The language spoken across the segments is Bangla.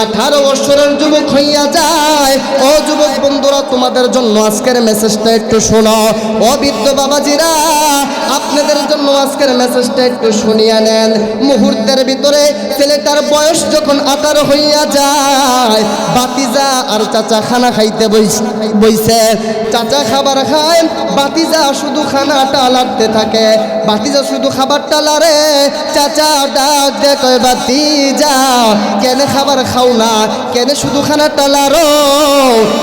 আঠারো যুবক হইয়া যায়। বন্ধুরা, তোমাদের জন্য আজকের মেসেজটা একটু শোনো। ও বৃদ্ধ বাবাজিরা, আপনাদের জন্য আজকের মেসেজটা একটু শুনিয়া নেন। মুহূর্তের ভিতরে ছেলেটার বয়স যখন আঠারো হইয়া যায় বাতিজা আর চাচা খানা খাইতে বইছে। চাচা খাবার খায়, বাতিজা শুধু খানাটা লাগতে থাকে। বাতিজা শুধু খাবারটা লারে চাচা ডাক দে কয়, বাতিজা, কেন খাবার খাও না? কেন শুধু খানাটা লারো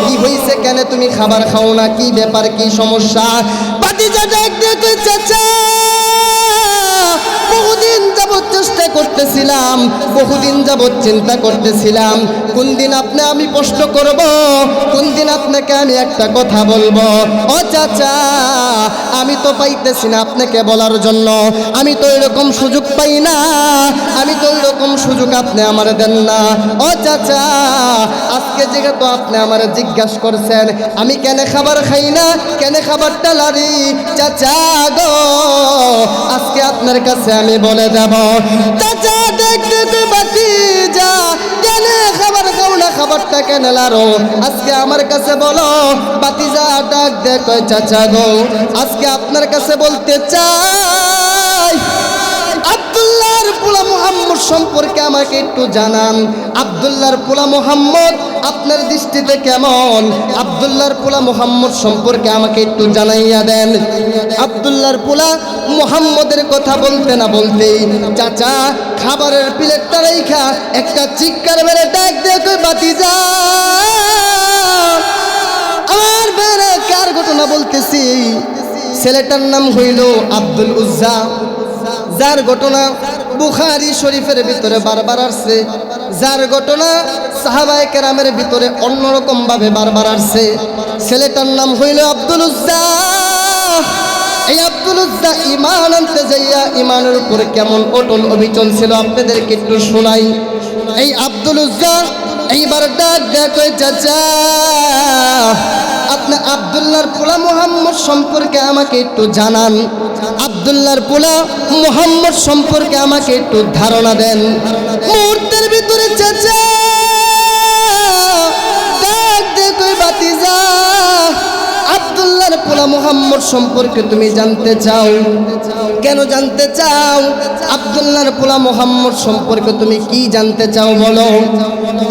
কি হইছে কেন তুমি খাবার খাও না? কি ব্যাপার? কি সমস্যা? বাতিজা ডাক দে চাচা করতেছিলাম, বহুদিন যাবৎ চিন্তা করতেছিলাম কোন দিন আপনি আমি প্রশ্ন করব কোন দিন আপনাকে আমি একটা কথা বলব? ও চাচা, আমি তো পাইতেছি না আপনাকে বলার জন্য, আমি তো এরকম সুযোগ পাই না, আমি তো এরকম সুযোগ আপনি আমার দেন না। ও চাচা, আজকে যেহেতু আপনি আমার জিজ্ঞাসা করছেন, আমি কেন খাবার খাই না, কেন খাবারটা লারি? চাচা গো, আজকে আপনার কাছে আমি বলে দেব চাচা দেখতে বাতি যা। কেন খাবার খাও না খাবারটা কেন লারো? আজকে আমার কাছে বলো বাতি যা ডাক দে কয় চাচা গো। আজকে আপনার কাছে বলতে চাই সম্পর্কে আমাকে একটু জানান। আব্দুল্লাহর পোলা মোহাম্মদ, আপনার দৃষ্টিতে কেমন? আব্দুল্লাহর পোলা মোহাম্মদ সম্পর্কে আমাকে একটু জানাইয়া দেন। আব্দুল্লাহর পোলা মোহাম্মদের কথা বলতে না বলতেই চাচা খাবারের প্লেটটা রেখা একটা চিৎকার মেরে ডাক দিয়ে বাতি যা আমার বেড়ে কার ঘটনা বলতেছি? ছেলেটার নাম হইল আব্দুল উজ্জা। যার ঘটনা বুখারি শরীফের ভিতরে বারবার আসছে। যার ঘটনা সাহাবায়ে কেরামের ভিতরে অন্যরকম ভাবে বারবার আসছে। ছেলেটার নাম হইল আব্দুল উজ্জা এই আব্দুল উজ্জা ইমান আনতে যাইয়া ইমানের উপরে কেমন অটল অবিচল ছিল আপনাদেরকে একটু শোনাই। এই আব্দুল উজ্জা এইবার ডাক ওই চাচা, আপনি আব্দুল্লাহর পোলা মোহাম্মদ সম্পর্কে আমাকে একটু জানান। আব্দুল্লাহর পোলা মোহাম্মদ সম্পর্কে আমাকে একটু ধারণা দেন। মুহূর্তের ভিতরে চাচা আব্দুল্লাহর পোলা মোহাম্মদ সম্পর্কে তুমি জানতে চাও? কেন জানতে চাও? আব্দুল্লাহর পোলা মোহাম্মদ সম্পর্কে তুমি কি জানতে চাও বলো?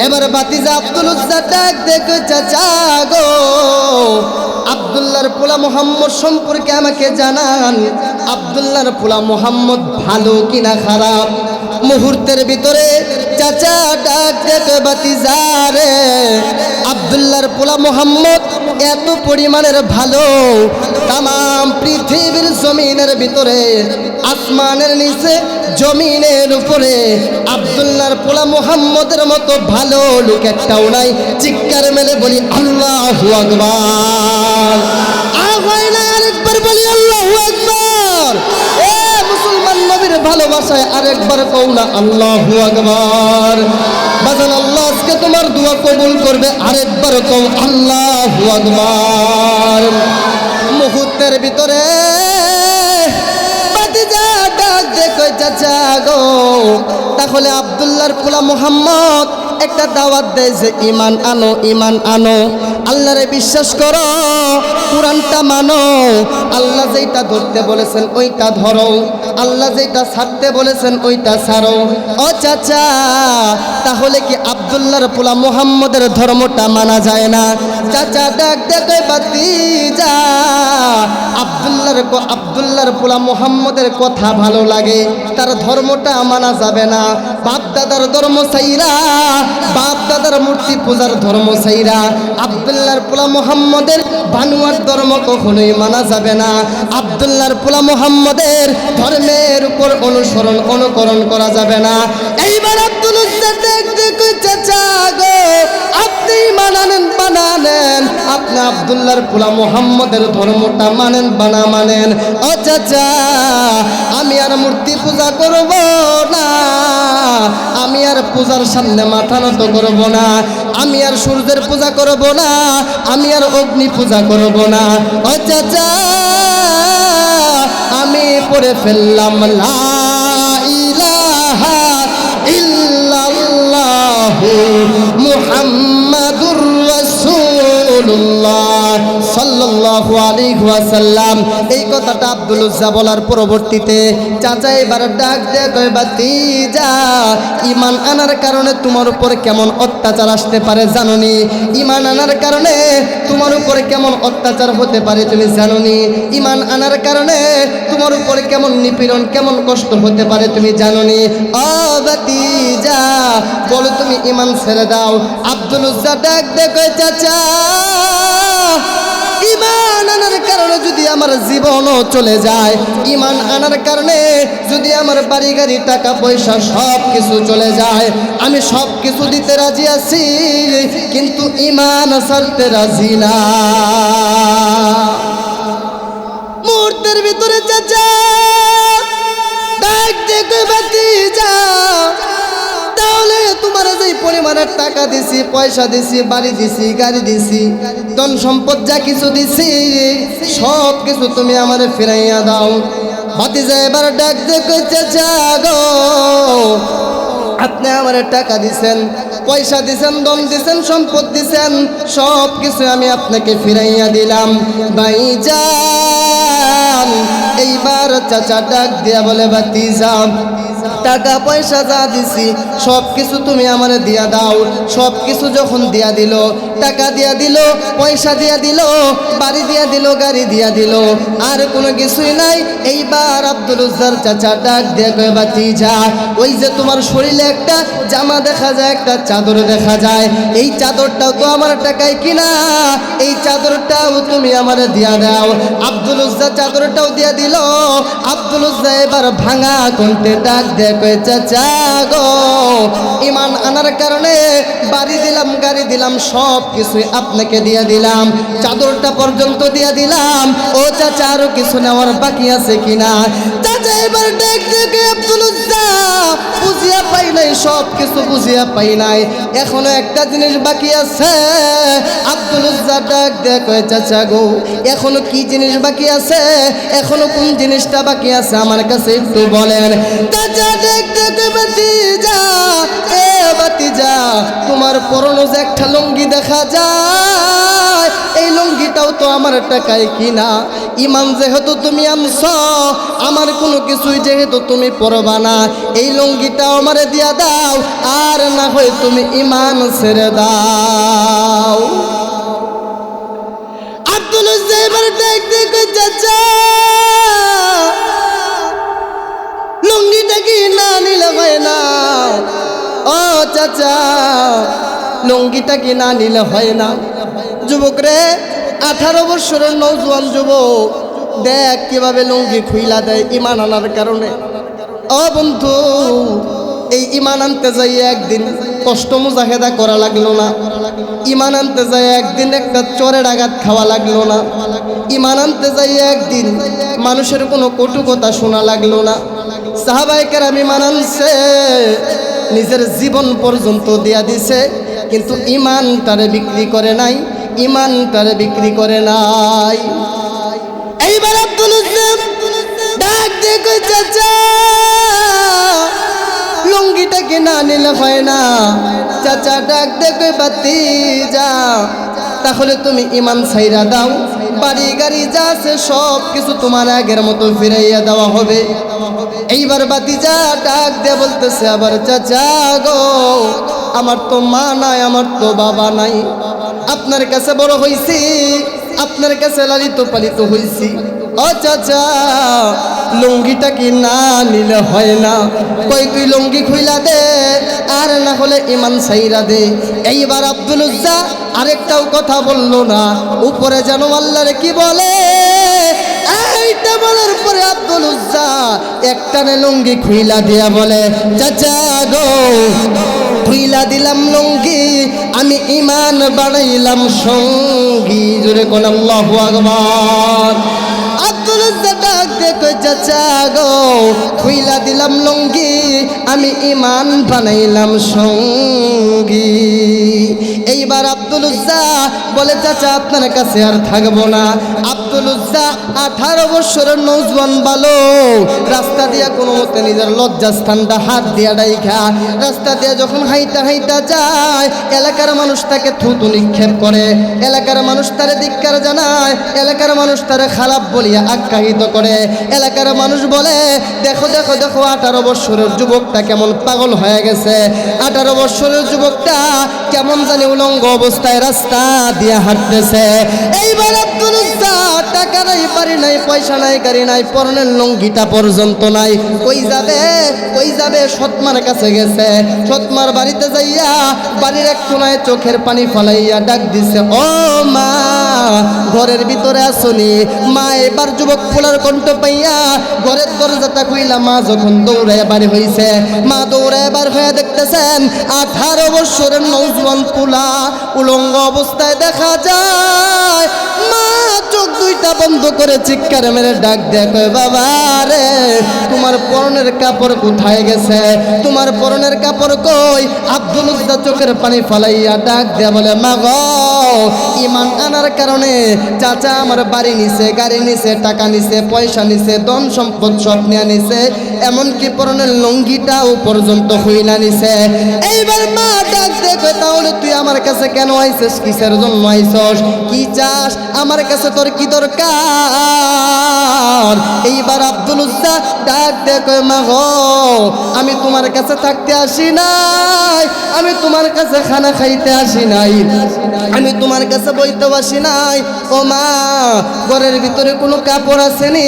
এবার বাতিজা আব্দুল উজ্জা ডাক দেখো চাচা গো আব্দুল্লাহর পোলা মোহাম্মদ সম্পর্কে আমাকে জানান আবদুল্লার পোলা মোহাম্মদ ভালো কিনা খারাপ? মুহূর্তের ভিতরে চাচা ডাক বাতি যারে রে আব্দুল্লাহর পোলা মোহাম্মদ এত পরিমাণের ভালো তাম পৃথিবীর জমিনের ভিতরে, আসমানের নিচে, জমিনের উপরে, আব্দুল্লাহর পোলা মোহাম্মদের মতো ভালো লোক একটাও নাই। চিৎকার মেলে বলি, আল্লাহ আরেকবার বলি, আল্লাহ মুসলমান ভালোবাসায় আরেকবার না, আল্লাহ আকবার। বাজান, আল্লাহ আজকে তোমার দোয়া কবুল করবে আরেকবার কম আল্লাহ মুহূর্তের ভিতরে গো, তাহলে আবদুল্লার পোলা মোহাম্মদ একটা দাওয়াত দেয় যে, ইমান আনো ইমান আনো। আল্লাহরে বিশ্বাস করো কোরআনটা মানো। আল্লাহ যেটা ধরতে বলেছেন ওইটা ধরো। আল্লাহ যেটা ছাড়তে বলেছেন ওইটা ছাড়ো। ও চাচা, তাহলে কি আব্দুল্লাহর পোলা মোহাম্মদের ধর্মটা মানা যায় না? চাচা, ডাক দেখে বাতি যা। আব্দুল্লাহর আব্দুল্লাহর পোলা মোহাম্মদের কথা ভালো লাগে। তার ধর্মটা মানা যাবে না। বাপ দাদার ধর্ম সাইরা বাপ দাদার মূর্তি পূজার ধর্ম সাইরা আব্দুল্লাহর পোলা মোহাম্মদের বানুয়ার ধর্ম কখনোই মানা যাবে না। আব্দুল্লাহর পোলা মোহাম্মদের ধর্মের উপর অনুসরণ, অনুকরণ করা যাবে না। এইবার আব্দুল আপনি মানানেন, বানানেন। আপনি পোলা মোহাম্মদের ধর্মটা মানেন বানা মানেন? ও চাচা আর মূর্তি পূজা করব না। আমি আর পূজার সামনে মাথা নত করব না। আমি আর সূর্যের পূজা করব না। আমি আর অগ্নি পূজা করব না। ও চাচা, আমি পড়ে ফেললাম, লা ইলাহা মুহাম্মাদুর রাসূলুল্লাহ। সাল্লাল্লাহু আলাইহি ওয়াসাল্লাম। এই কথাটা আব্দুল উজ্জা বলার পরবর্তীতে চাচা এবার ডাক দিয়ে, কয় বাতিজা ঈমান আনার কারণে তোমার উপর কেমন অত্যাচার আসতে পারে জানোনি? ইমান আনার কারণে তোমার উপর কেমন অত্যাচার হতে পারে তুমি জানোনি? ইমান আনার কারণে তোমার উপর কেমন নিপীড়ন, কেমন কষ্ট হতে পারে তুমি জানোনি? ও বাতিজা বলো তুমি ইমান ছেড়ে দাও। আব্দুল উজ্জা ডাক কয়, চাচা ইমান আনার কারণে যদি আমার জীবনও চলে যায়, ইমান আনার কারণে যদি আমার বাড়ি, গাড়ি, টাকা, পয়সা সব কিছু চলে যায়, আমি সব কিছু দিতে রাজি আছি, কিন্তু ইমান ছাড়তে রাজি না। মুহূর্তের ভিতরে চাচা, ডাক দেখে বাতি যা তাহলে তোমার যে পরিমাণের টাকা দিছি, পয়সা দিছি, বাড়ি দিছি, গাড়ি দিছি, ধন সম্পদ যা কিছু দিছি, সব কিছু তুমি আমারে ফিরাইয়া দাও। যা এবার ডাক দেখে চাচা গো আপনি আমার টাকা দিছেন, পয়সা দিছেন দম দিছেন, সম্পদ দিছেন, সব কিছু আমি আপনাকে ফিরাইয়া দিলাম। ভাইজান এইবার চাচা ডাক দিয়া বলে বাতি যাও টাকা পয়সা যা দিছি সব কিছু তুমি আমারে দিয়া দাও। সব কিছু যখন দিয়া দিল, টাকা দিয়া দিল, পয়সা দিয়া দিল, বাড়ি দিয়া দিল, গাড়ি দিয়া দিল, আর কোনো কিছুই নাই। এইবার আব্দুল উজ্জার চাচা ডাক দিয়ে কয়ে, বাতি যা। ওই যে তোমার শরীরে একটা জামা দেখা যায়, একটা চাদর দেখা যায়। এই চাদরটাও তো আমার টাকায় কিনা। এই চাদরটাও তুমি আমার দিয়া দাও। আব্দুল উজ্জা চাদরটাও দিয়া দিল। আব্দুল উজ্জা এবার ভাঙা কণ্ঠে ডাক দিয়ে কয়ে চাচা গো ইমান আনার কারণে বাড়ি দিলাম, গাড়ি দিলাম, সব কিছুই আপনাকে দিয়ে দিলাম। চাদরটা পর্যন্ত দিয়ে দিলাম। ও চাচা, আরও কিছু নেওয়ার বাকি আছে কিনা? চাচা, এবার দেখ, দেখে আব্দুল বুঝিয়া পাই নাই, সব কিছু বুঝিয়া পাই নাই। এখনও একটা জিনিস বাকি আছে। আব্দুল ডাক দেখ চাচা গো। এখনও কি জিনিস বাকি আছে? এখনও কোন জিনিসটা বাকি আছে? আমার কাছে একটু বলেন। চাচা দেখ, দেখে বাতিজা এ বাতিজা তোমার পরনো যে একটা লুঙ্গি দেখা যায়, এই লুঙ্গিটাও তো আমার টাকায় কিনা। ইমান যেহেতু তুমি আনছ, আমার কোনো কিছুই যেহেতু তুমি পরবা না, এই লুঙ্গিটাও আমারে দিয়া দাও, আর না হয় তুমি ইমান ছেড়ে দাও। আব্দুল এবার লুঙ্গিটা কি না নিলে হয় না। যুবক রে, আঠারো বছরের নৌজওয়ান যুবক, দেখ কীভাবে লুঙ্গি খুইলা দেয় ইমান আনার কারণে। ও বন্ধু, এই ইমান আনতে যাই একদিন, কষ্ট মুজাহেদা করা লাগল না। ইমান আনতে যাই একদিন একটা চরের আঘাত খাওয়া লাগল না। ইমান আনতে যাই একদিন, মানুষের কোনো কটু কথা শোনা লাগল না। সাহাবাইকার আমি মানানছে নিজের জীবন পর্যন্ত দিয়া দিছে। কিন্তু ইমানটারে বিক্রি করে নাই ইমানটারে বিক্রি করে নাই। এইবার আব্দুল ডাক দিয়ে চাচা লুঙ্গিটাকে না নিলে হয় না। চাচা ডাক কই, বাতি যা, তাহলে তুমি ইমান ছাইরা দাও। বাড়ি গাড়ি যা আছে সব কিছু তোমার আগের মতো ফিরাইয়া দেওয়া হবে। এইবার বাতি যা ডাক দিয়ে বলতেছে আবার, চাচা গো আমার তো মা নাই, আমার তো বাবা নাই। আপনার কাছে বড় হইছি, আপনার কাছে লালিত পালিত হইছি। ও চাচা, লুঙ্গিটা কি না নিলে হয় না? কই তুই লুঙ্গি খুইলা দে, আর না হলে ইমান সাইরা দে। এইবার আব্দুল উজ্জা আরেকটাও কথা বলল না। উপরে যেন আল্লাহরে কি বলে, এইটা বলার পরে আব্দুল উজ্জা একটানে লুঙ্গি খুইলা দিয়া বলে, চাচা গো খুইলা দিলাম লুঙ্গি, আমি ইমান বাড়াইলাম সঙ্গী। জুড়ে কোন আল্লাহু আকবার। আব্দুল ডাক চাচা গো খুইলা দিলাম লুঙ্গি, আমি ইমান বানাইলাম সঙ্গী। এইবার আব্দুল বলে, চাচা, আপনার কাছে আর থাকব না। আঠারো বছরের নৌজওয়ান বালো রাস্তা দিয়া কোনো মতে নিজের হাত দিয়া ডাইখা। রাস্তা দিয়া যখন যায়, এলাকার মানুষ তাকে থুতু নিক্ষেপ করে। এলাকার মানুষ তারে ধিক্কার জানায়, এলাকার মানুষ তারে খারাপ বলিয়া আখ্যায়িত করে। এলাকার মানুষ বলে, দেখো দেখো দেখো, আঠারো বছরের যুবকটা কেমন পাগল হয়ে গেছে। আঠারো বছরের যুবকটা কেমন জানি উলঙ্গ অবস্থায় রাস্তা দিয়ে হাঁটতেছে। এইবার আব্দুল টাকা নাই বাড়ি নাই? পয়সা নাই, গাড়ি নাই, পরনের লঙ্গিটা পর্যন্ত নাই। কই যাবে? কই যাবে? সৎমার কাছে গেছে। সৎমার বাড়িতে যাইয়া বাড়ির এক কোনায় চোখের পানি ফলাইয়া ডাক দিছে, ও মা, ঘরের ভিতরে আসনি। মা এবার যুবক ফুলার কণ্ঠ পাইয়া ঘরের দরজাটা খুইলা মা যখন দৌড়ায় বাড়ি হইছে, মা দৌড়ায় বার হয়ে দেখতেছেন, আঠারো বছরের নৌজওয়ান পুলা উলঙ্গ অবস্থায় দেখা যায়। মা, চোখ দুইটা বন্ধ করে চিৎকার মেরে ডাক কয়, বাবা রে, তোমার পরনের কাপড় কোথায় গেছে? তোমার পরনের কাপড় কই? আব্দুল উদ্দা চোখের পানি ফালাইয়া ডাক দেয়া বলে, মা গো, ইমান আনার কারণে চাচা আমার বাড়ি নিছে, গাড়ি নিছে, টাকা নিছে, পয়সা নিছে, ধন সম্পদ সব নিয়ে নিছে। এমনকি পরনের লঙ্গিটাও পর্যন্ত হইলা নিছে। এইবার মা ডাক দেখো তাহলে তুই আমার কাছে কেন আইছিস কিসের জন্য আইছস কি চাস? আমার কাছে তোর কি দরকার? এইবার আব্দুল উজ্জা ডাক দেখো মা গো, আমি তোমার কাছে থাকতে আসি নাই। আমি তোমার কাছে খানা খাইতে আসি নাই। আমি তোমার কাছে বইতে আসি নাই। ও মা, ঘরের ভিতরে কোনো কাপড় আসেনি।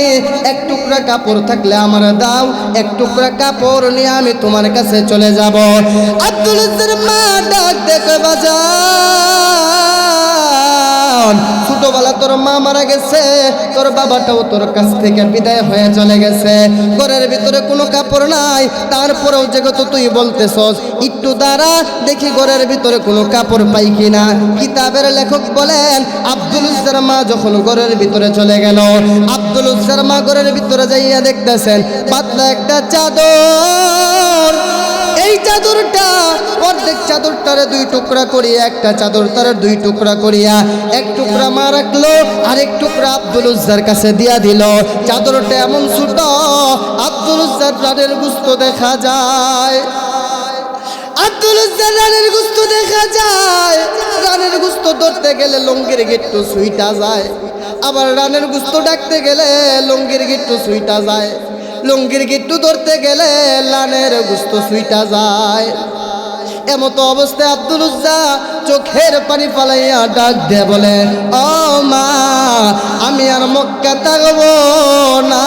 এক টুকরা কাপড় থাকলে আমার দাও। এক টুকরা কাপড় নিয়ে আমি তোমার কাছে চলে যাব আব্দুল মা ডাক দেখো বাজান ছোটবেলা তোর মা মারা গেছে, তোর বাবাটাও তোর কাছ থেকে বিদায় হয়ে চলে গেছে। ঘরের ভিতরে কোনো কাপড় নাই, তারপরেও যেহেতু তুই বলতেছস, একটু দাঁড়া, দেখি ঘরের ভিতরে কোনো কাপড় পাই কিনা। কিতাবের লেখক বলেন, আব্দুল উজ্জার মা যখন ঘরের ভিতরে চলে গেল, আব্দুল উজ্জার মা ঘরের ভিতরে যাইয়া দেখতেছেন, পাতলা একটা চাদর। এই চাদরটা, অর্ধেক চাদরটারে দুই টুকরা করিয়া, একটা চাদর তার দুই টুকরা করিয়া, এক টুকরা মা রাখল আর এক টুকরা আব্দুল উজ্জার কাছে দিয়া দিল। চাদরটা এমন ছোট, আব্দুল উজ্জার রানের গুস্ত দেখা যায়। আব্দুল উজ্জার রানের গুস্ত দেখা যায়। রানের গুস্ত ধরতে গেলে লঙ্গির গেট্টু সুইটা যায়। আবার রানের গুস্ত ডাকতে গেলে লঙ্গির গেট্টু সুইটা যায়। লুঙ্গির গিট্টু ধরতে গেলে লানের গুস্ত সুইটা যায়। এমতো অবস্থায় আব্দুল উজ্জা চোখের পানি ফালাইয়া ডাক দে বলে, ও মা, আমি আর মক্কা থাকব না,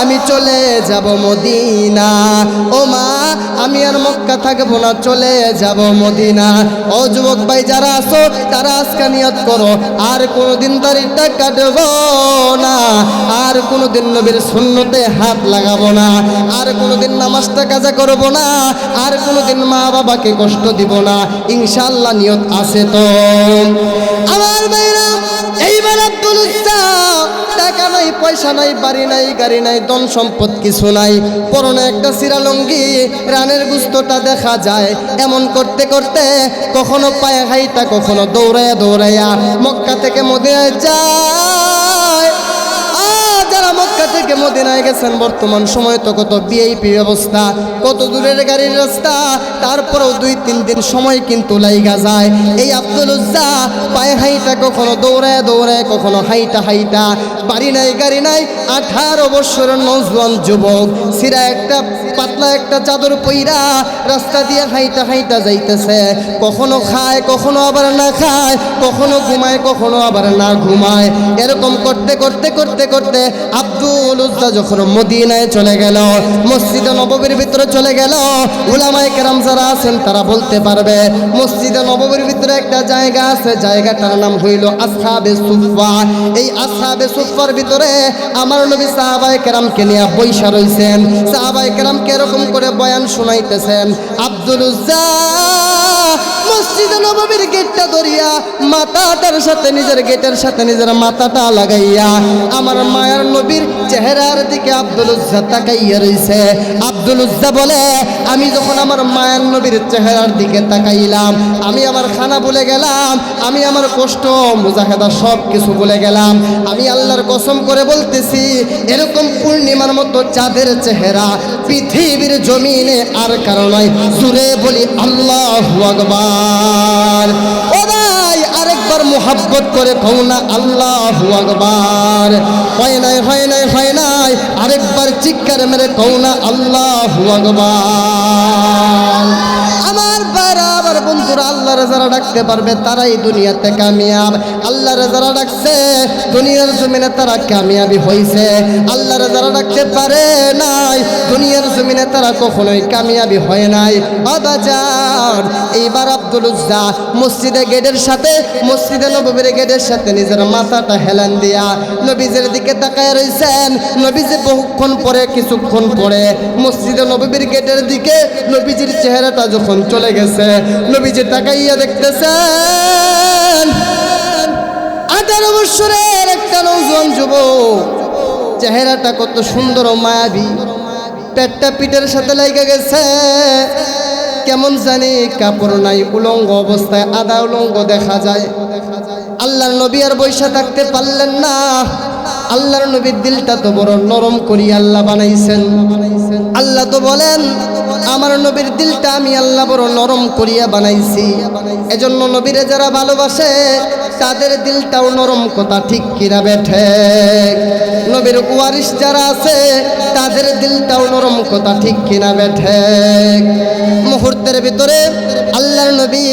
আমি চলে যাব মদিনা। ও মা, আমি আর মক্কা থাকব না, চলে যাব মদিনা। ও যুবক ভাই, যারা আছো, তারা আজকে নিয়ত করো, আর কোনোদিন দাড়িটা কাটব না, আর কোনোদিন নবীর শূন্যতে হাত লাগাবো না, আর কোনোদিন নামাজটা কাজা করব না, আর কোনোদিন মা বাবাকে কষ্ট দিব না। ইনশাল্লাহ নিয়ত আছে তো। আমার ভাইরা, এইবার আব্দুল টাকা নাই, পয়সা নাই, বাড়ি নাই, গাড়ি নাই, ধন সম্পদ কিছু নাই। পরনে একটা সিরালঙ্গি রানের গুস্তটা দেখা যায়। এমন করতে করতে কখনো পায়ে হাইটা, কখনো দৌড়াইয়া দৌড়াইয়া মক্কা থেকে মদিনায় যায়। থেকে মদিনায় গেছেন বর্তমান সময় তো কত বিআইপি ব্যবস্থা, কত দূরের গাড়ির রাস্তা, তারপরেও দুই, তিন দিন সময় কিন্তু লাইগা যায়। এই আব্দুল উজ্জা পায়ে হাইটা কখনো দৌড়ায় দৌড়ায়, কখনো হাইটা হাইটা। বাড়ি নাই, গাড়ি নাই। আঠারো বছরের নজওয়ান যুবক, সিরা একটা পাতলা একটা চাদর পইরা রাস্তা দিয়ে হাইটা হাইটা যাইতেছে। কখনো খায়, কখনো আবার না খায়, কখনো ঘুমায়, কখনো আবার না ঘুমায়। এরকম করতে করতে করতে করতে আব্দুল উজ্জা যখন মদিনায় চলে গেল, মসজিদে নববীর ভিতরে চলে গেল, উলামায়ে কেরাম যারা আছেন তারা বলতে পারবে, মসজিদে নববীর ভিতরে একটা জায়গা আছে, জায়গাটার নাম হইল আসহাবে সুফা এই আসহাবে সুফা সবার ভিতরে আমার নবী সাহাবায় কেরামকে নিয়ে বৈশা রয়েছেন সাহাবায় কেরামকে এরকম করে বয়ান শুনাইতেছেন, আব্দুল উজ্জা মসজিদে নববীর গেটটা ধরিয়া সাথে নিজের গেটের সাথে নিজের লাগাইয়া আমার নবীর চেহারার দিকে আব্দুল উজ্জা তাকাইয়া আব্দুল উজ্জা বলে, আমি যখন আমার মায়ের নবীর চেহারার দিকে তাকাইলাম, আমি আমার খানা ভুলে গেলাম, আমি আমার কষ্ট, মুজাহেদা সব কিছু ভুলে গেলাম। আমি আল্লাহর কসম করে বলতেছি, এরকম পূর্ণিমার মতো চাঁদের চেহারা পৃথিবীর জমিনে আর কারও নয়। জুড়ে বলি, আল্লাহ আকবার। ও ভাই, আরেকবার মোহাব্বত করে কৌ না আল্লাহ আকবার। হয় নাই হয় নাই হয় নাই, আরেকবার চিৎকার মেরে কৌ না আল্লাহ আকবার। আমার বারা আমার বন্ধুরা আল্লাহর যারা ডাকতে পারবে, তারাই দুনিয়াতে কামিয়াব। আল্লাহর যারা ডাকছে, দুনিয়ার জমিনে তারা কামিয়াবি হয়েছে আল্লাহর যারা ডাকতে পারে নাই, দুনিয়ার জমিনে তারা কখনোই কামিয়াবি হয় নাই। আবাজার এইবার আব্দুল উজ্জা মসজিদে গেটের সাথে, মসজিদে নবীর গেটের সাথে নিজের মাথাটা হেলান দিয়া নবীজের দিকে তাকায় রয়েছেন নবীজি বহুক্ষণ পরে, কিছুক্ষণ পরে মসজিদে নবীর গেটের দিকে নবীজির চেহারাটা যখন চলে গেছে নবীজি তাকাইয়া দেখতেছেন, আঠারো বৎসরের একটা নৌজন যুবক, চেহারাটা কত সুন্দর মায়াবী, পেটটা পিঠের সাথে লেগে গেছে, কেমন জানি কাপড় নাই, উলঙ্গ অবস্থায় আদা উলঙ্গ দেখা যায়। আল্লাহর নবী আর বৈশা থাকতে পারলেন না। আল্লাহর নবীর দিলটা তো বড় নরম করি আল্লাহ বানাইছেন। আল্লাহ তো বলেন আমার নবীর দিলটা আমি আল্লাহ বড় নরম করিয়া বানাইছি। এজন্য নবীরে যারা ভালোবাসে, তাদের দিলটাও নরম কথা ঠিক কিনা বেঠে নবীর ওয়ারিস যারা আছে, তাদের দিলটাও নরম কথা ঠিক কিনা বেঠে মুহূর্তের ভিতরে আল্লাহর নবী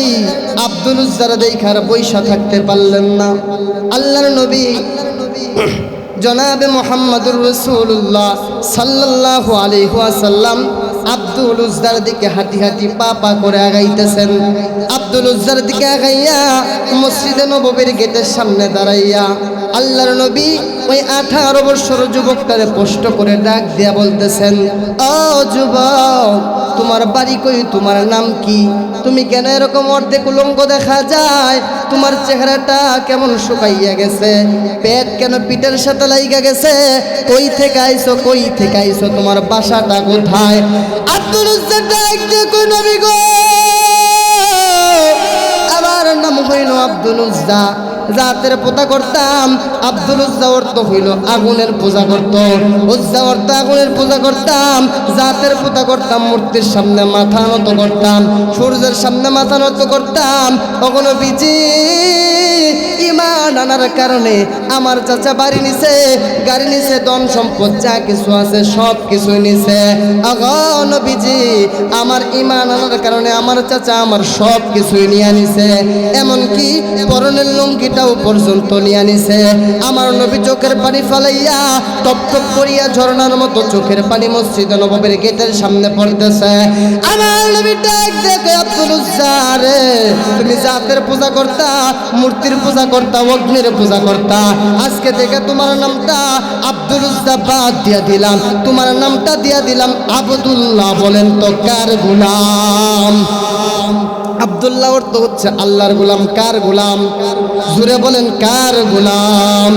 আব্দুল উজ্জার দেখার বৈশা থাকতে পারলেন না। আল্লাহর নবী জনাবে মোহাম্মদুর রসুল্লাহ সাল্লাহ আলিহাসাল্লাম আব্দুল উজ্জার দিকে হাতি হাতি পা পা করে আগাইতেছেন। আব্দুল উজ্জার দিকে আগাইয়া মসজিদে নবীর গেটের সামনে দাঁড়াইয়া আল্লাহর নবী ওই আঠারো বছর যুবকটারে কষ্ট করে ডাক দিয়া বলতেছেন, ও যুবক, তোমার বাড়ি কই? তোমার নাম কি? তুমি কেন এরকম অর্ধেক উলঙ্গ দেখা যায়? তোমার চেহারাটা কেমন শুকাইয়া গেছে? পেট কেন পিঠের সাথে লাইগা গেছে? কই থেকে আইছো, কই থেকে আইছো? তোমার বাসাটা কোথায়? আব্দুল নবী নাম হইল আব্দুল উজ্জা জাতের পূজা করতাম, আব্দুল উজ্জা অর্থ হইল আগুনের পূজা করত। উজ্জা অর্থ আগুনের পূজা করতাম, জাতের পূজা করতাম, মূর্তির সামনে মাথা নত করতাম, সূর্যের সামনে মাথা নত করতাম কখনো বিজি ইমান আনার কারণে আমার চাচা বাড়ি নিছে, গাড়ি নিছে, ধন সম্পদ যা কিছু আছে সব কিছু নিছে। নবীজি, আমার ইমান আনার কারণে আমার চাচা আমার সব কিছুই নিয়ে নিছে। এমনকি পরনের লুঙ্গিটাও পর্যন্ত নিয়ে নিছে। আমার নবী চোখের পানি ফালাইয়া টপ টপ করিয়া ঝর্ণার মতো চোখের পানি মসজিদ নবীর গেটের সামনে পড়তেছে। আমার নবী ডাক দেখে আব্দুল তুমি জাতের পূজা করতা, মূর্তির পূজা করতা অগ্নির পূজা করতা আজকে থেকে তোমার নামটা আব্দুল জাবাদ বাদ দিয়া দিলাম। তোমার নামটা দিয়া দিলাম আবদুল্লাহ বলেন তো কার গুলাম? আব্দুল্লাহ অর্থ হচ্ছে আল্লাহর গুলাম, কার গুলাম? জুড়ে বলেন, কার গুলাম?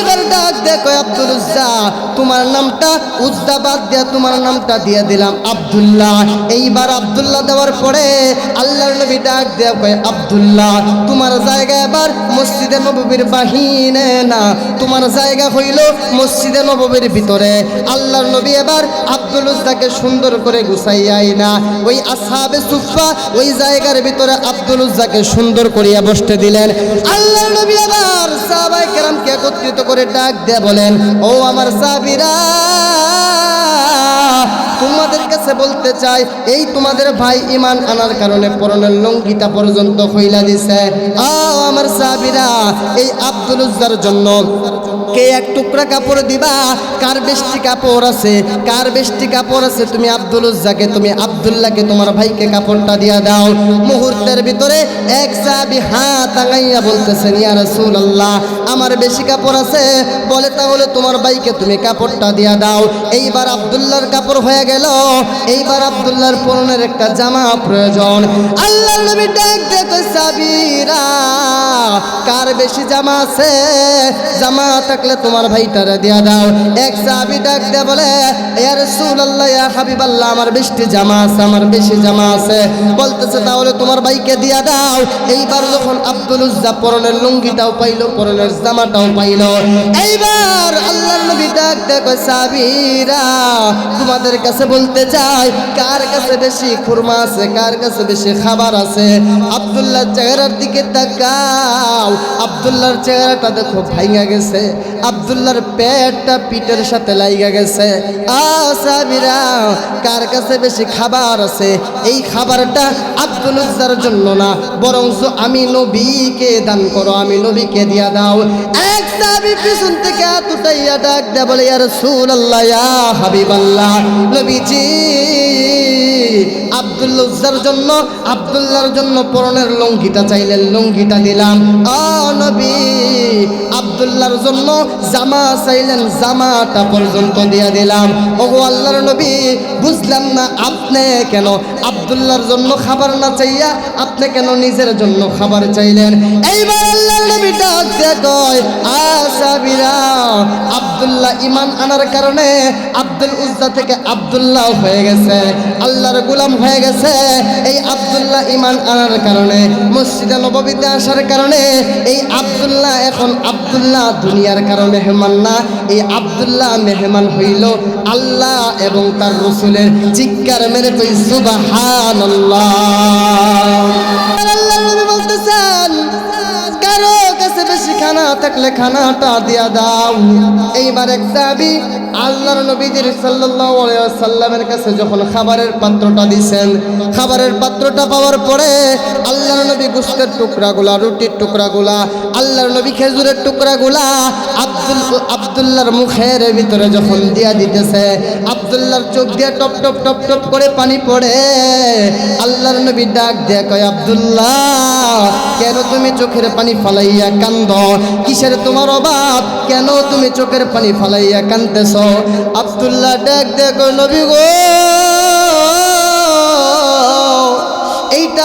এবার ডাক দেখো আব্দুল উজ্জা তোমার নামটা উজ্জা বাদ দিয়া তোমার নামটা দিয়ে দিলাম, আব্দুল্লাহ। এইবার আব্দুল্লাহ দেওয়ার পরে আল্লাহর নবী ডাক দেয়া, কয়, আব্দুল্লাহ, তোমার জায়গা এবার মসজিদে নববীর বাহিনে না, তোমার জায়গা হইল মসজিদে নববীর ভিতরে। আল্লাহর নবী এবার আব্দুল উজ্জাকে সুন্দর করে গুছাইয়াই না। ওই আসাবে সুফা ওই জায়গার ভিতরে আব্দুল উজ্জাকে সুন্দর করিয়া বসতে দিলেন। আল্লাহ নবী আবার সাহাবায়ে কেরামকে একত্রিত করে ডাক দিয়ে বলেন, ও আমার সাবিরা তোমাদের কাছে বলতে চাই, এই তোমাদের ভাই ইমান আনার কারণে পরনের লঙ্গিটা পর্যন্ত হইলা দিছে। আ আমার সাবিরা এই আব্দুল উজ্জার জন্য কে এক টুকরা কাপড় দিবা? কার বেশটি কাপড় আছে? কার বেশটি কাপড় আছে? তুমি আব্দুল উজ্জাকে, তুমি আব্দুল্লাহকে, তোমার ভাইকে কাপড়টা দিয়া দাও। মুহূর্তের ভিতরে এক সাহাবি হাত আঙাইয়া বলতেছেন ইয়া রাসূলুল্লাহ, আমার বেশি কাপড় আছে। বলে তাহলে তোমার ভাইকে তুমি কাপড়টা দিয়া দাও। এইবার আব্দুল্লাহর কাপড় হয়ে গেল। এইবার আব্দুল্লাহর পরনের একটা জামা প্রয়োজন। আল্লাহর নবী ডাক দেখো সাবিরা, কার বেশি জামা আছে? জামা থাকলে তোমার ভাইটারে দিয়া দাও। এক সাহাবি ডাক দে বলে ইয়া রাসূলুল্লাহ ইয়া হাবিবাল্লাহ, আমার বেশি জামা আছে, আমার বেশি জামা আছে। বলতেছে, তাহলে তোমার ভাইকে দিয়া দাও। এইবার যখন আব্দুল উজ্জা পরনের লুঙ্গিটাও পাইলো, পরনের জামাটাও পাইলো। এইবার আল্লাহর নবী ডাক দেখো সাবিরা, তোমাদের কাছে বলতে চাই, কার কাছে বেশি খুরমা আছে, কার কাছে বেশি খাবার আছে? আব্দুল্লাহর চেহারার দিকে তাকাও। আব্দুল্লাহর চেহারাটা দেখো ভাইঙ্গা গেছে। আব্দুল্লাহর পেটটা পিঠের সাথে লাইগা গেছে। আ কার কাছে বেশি খাবার আছে? এই খাবারটা আব্দুল উজ্জার জন্য না বরং আমি নবীকে দান করো, আমি নবীকে দিয়া দাও। এক সাহাবী পিছন থেকে হাত ডাক বলে, ইয়া রাসূলুল্লাহ, ইয়া হাবিবাল্লাহ। নবীজি আব্দুল্লাহ উজ্জার জন্য, আব্দুল্লাহর জন্য পরনের লঙ্গিটা চাইলেন, লঙ্গিটা দিলাম। আ নবী, আব্দুল্লাহর জন্য জামা চাইলেন, জামাটা পর্যন্ত দিয়া দিলাম। ওগো আল্লাহর নবী, বুঝলাম না আপনি কেন আব্দুল্লাহর জন্য খাবার না চাইয়া আপনি কেন নিজের জন্য খাবার চাইলেন? এইবার আল্লাহর নবী ডাক কয় আসাবিরা আব্দুল্লাহ ইমান আনার কারণে আব্দুল উজ্জা থেকে আব্দুল্লাহ হয়ে গেছে, আল্লাহর গুলাম হয়ে গেছে। এই আব্দুল্লাহ ইমান আনার কারণে, মসজিদে নববীতে আসার কারণে এই আব্দুল্লাহ এখন আব্দুল্লাহ দুনিয়ার কারণে মেহমান না। এই আব্দুল্লাহ মেহমান হইল আল্লাহ এবং তার রসুলের চিৎকার মেরে কই, সুবহানাল্লাহ। আল্লাহ বেশি খানা থাকলে খানাটা দিয়া দাও। এইবার এক দাবি আল্লাহর নবীজির সাল্লাহামের কাছে যখন খাবারের পাত্রটা দিছেন, খাবারের পাত্রটা পাওয়ার পরে আল্লাহর নবী গুস্তের টুকরাগুলা, রুটির টুকরাগুলা, আল্লাহর নবী খেজুরের টুকরাগুলা আব্দুল আব্দুল্লাহর মুখের ভিতরে যখন দিয়া দিতেছে আব্দুল্লাহর চোখ দিয়ে টপ টপ টপ টপ করে পানি পড়ে। আল্লাহর নবী ডাক দিয়ে কয়, আব্দুল্লাহ, কেন তুমি চোখের পানি ফালাইয়া কান্দ? কিসের তোমার অভাব? কেন তুমি চোখের পানি ফালাইয়া কান্দতেছ আব্দুল্লাহ ডাক দিয়ে কয়, নবী গো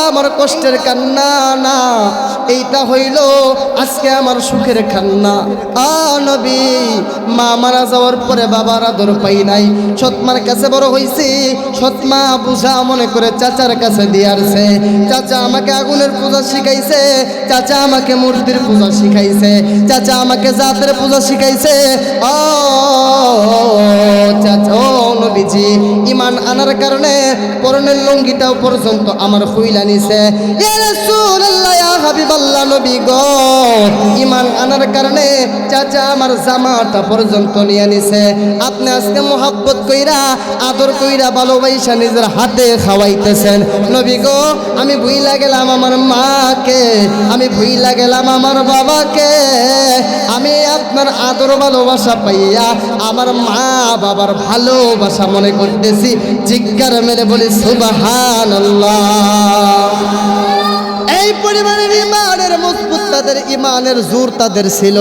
আমার কষ্টের কান্না, না। এইটা হইল আজকে আমার সুখের কান্না। আ নবী, মা মারা যাওয়ার পরে বাবার আদর পাই নাই। সৎমার কাছে বড় হইছি, সৎমা বুঝা মনে করে চাচার কাছে দিয়ারছে চাচা আমাকে আগুনের পূজা শিখাইছে, চাচা আমাকে মূর্তির পূজা শিখাইছে, চাচা আমাকে জাতের পূজা শিখাইছে। ও, চাচা, ও নবীজি, ইমান আনার কারণে পরনের লঙ্গিটাও পর্যন্ত আমার হইলা ইয়া হাবিবাল্লাহ, নবী আনার কারণে চাচা আমার জামাটা পর্যন্ত নিয়ে নিছে। আপনি আজকে কইরা, আদর কইরা, ভালোবাসা নিজের হাতে খাওয়াইতেছেন। নবী গো, আমি ভুইলা গেলাম আমার মাকে, আমি ভুইলা গেলাম আমার বাবাকে। আমি আপনার আদর ভালোবাসা পাইয়া আমার মা বাবার ভালোবাসা মনে করতেছি। জিজ্ঞার মেরে বলি সুবাহান এই পরিমাণের ইমানের মজবুত তাদের ইমানের জোর তাদের ছিল।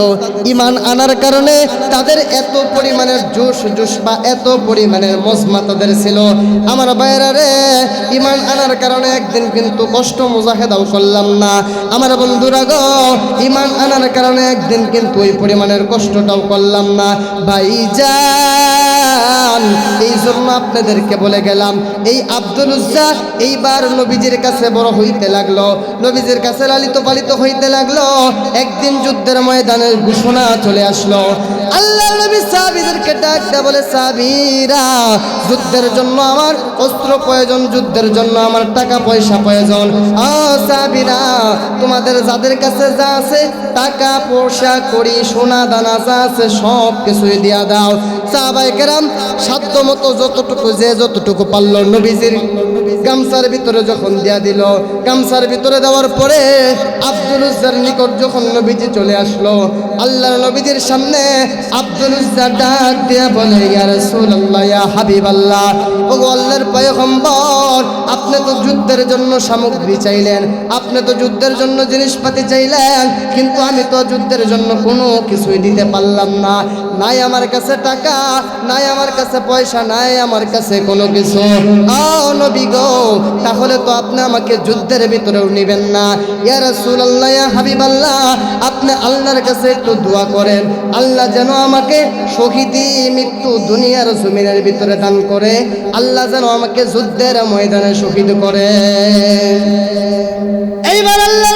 ইমান আনার কারণে তাদের এত পরিমাণের জোশ জোশ বা এত পরিমাণের মজমা তাদের ছিল। আমার বাইরা রে, ইমান আনার কারণে একদিন কিন্তু কষ্ট মুজাহেদাও করলাম না। আমার বন্ধুরা গো, ইমান আনার কারণে একদিন কিন্তু ওই পরিমাণের কষ্টটাও করলাম না। ভাইজান এই জন্য আপনাদেরকে বলে গেলাম, এই আব্দুল উজ্জা এইবার নবীজির কাছে বড় হইতে লাগল, নবীজির কাছে লালিত পালিত হইতে লাগল। একদিন যুদ্ধের ময়দানের ঘোষণা চলে আসলো। আল্লাহ নবী সাহাবীদেরকে ডাক দেয়া বলে, সাহাবীরা, যুদ্ধের জন্য আমার অস্ত্র প্রয়োজন, যুদ্ধের জন্য আমার টাকা পয়সা প্রয়োজন। আ সাহাবীরা, তোমাদের যাদের কাছে যা আছে, টাকা পয়সা করি, সোনা দানা যা আছে সব কিছুই দিয়া দাও। সাহাবাই কেরাম সাধ্য মতো যতটুকু যে যতটুকু পারল নবীজির গামছার ভিতরে যখন দিয়া দিল, গামছার ভিতরে দেওয়ার পরে আব্দুল নিকট যখন নবীজি চলে আসলো আল্লাহর নবীজির সামনে আব্দুল ডাক বলে, ইয়া রাসূলুল্লাহ, ইয়া হাবিবাল্লাহ ও আল্লাহর পয়গম্বর, আপনি তো যুদ্ধের জন্য সামগ্রী চাইলেন, আপনি তো যুদ্ধের জন্য জিনিসপাতি চাইলেন, কিন্তু আমি তো যুদ্ধের জন্য কোনো কিছুই দিতে পারলাম না। নাই আমার কাছে টাকা, নাই আমার কাছে পয়সা, নাই আমার কাছে কোনো কিছু। আও নবী গো, তাহলে তো আপনি আমাকে যুদ্ধের ভিতরেও নেবেন না। ইয়া রাসূলুল্লাহ, ইয়া হাবিবাল্লাহ, আপনি আল্লাহর কাছে একটু দোয়া করেন। আল্লাহ যেন আমাকে শহীদি মৃত্যু দুনিয়ার জমিনের ভিতরে দান করে। আল্লাহ যেন আমাকে যুদ্ধের ময়দানে শহীদ করে। এইবার আল্লাহ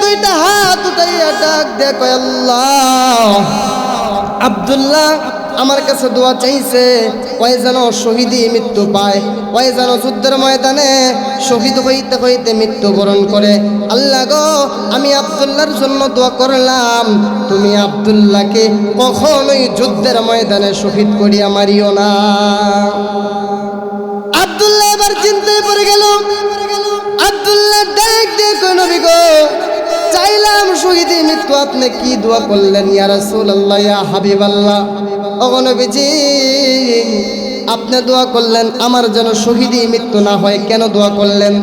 দুইটা হাত উঠাইয়া ডাক দেখো আল্লাহ, আব্দুল্লাহ আমার কাছে দোয়া চাইছে, ওই যেন শহীদই মৃত্যু পায়, ওই যেন যুদ্ধের ময়দানে শহীদ হইতে হইতে মৃত্যুবরণ করে। আল্লাহ গো, আমি আব্দুল্লাহর জন্য দোয়া করলাম, তুমি আব্দুল্লাহকে কখনোই যুদ্ধের ময়দানে শহীদ করিয়া মারিও না। আব্দুল্লাহ এবার চিন্তায় পড়ে গেল, আব্দুল্লাহ ডাক দিয়ে নবী গো, চাইলাম শহীদি মৃত্যু, আপনি কি দোয়া করলেন, ইয়া রাসূলুল্লাহ, ইয়া হাবিবাল্লাহ? ওগো নবীজি আপনি দোয়া করলেন আমার যেন শহীদি মৃত্যু না হয় কেন দোয়া করলেন?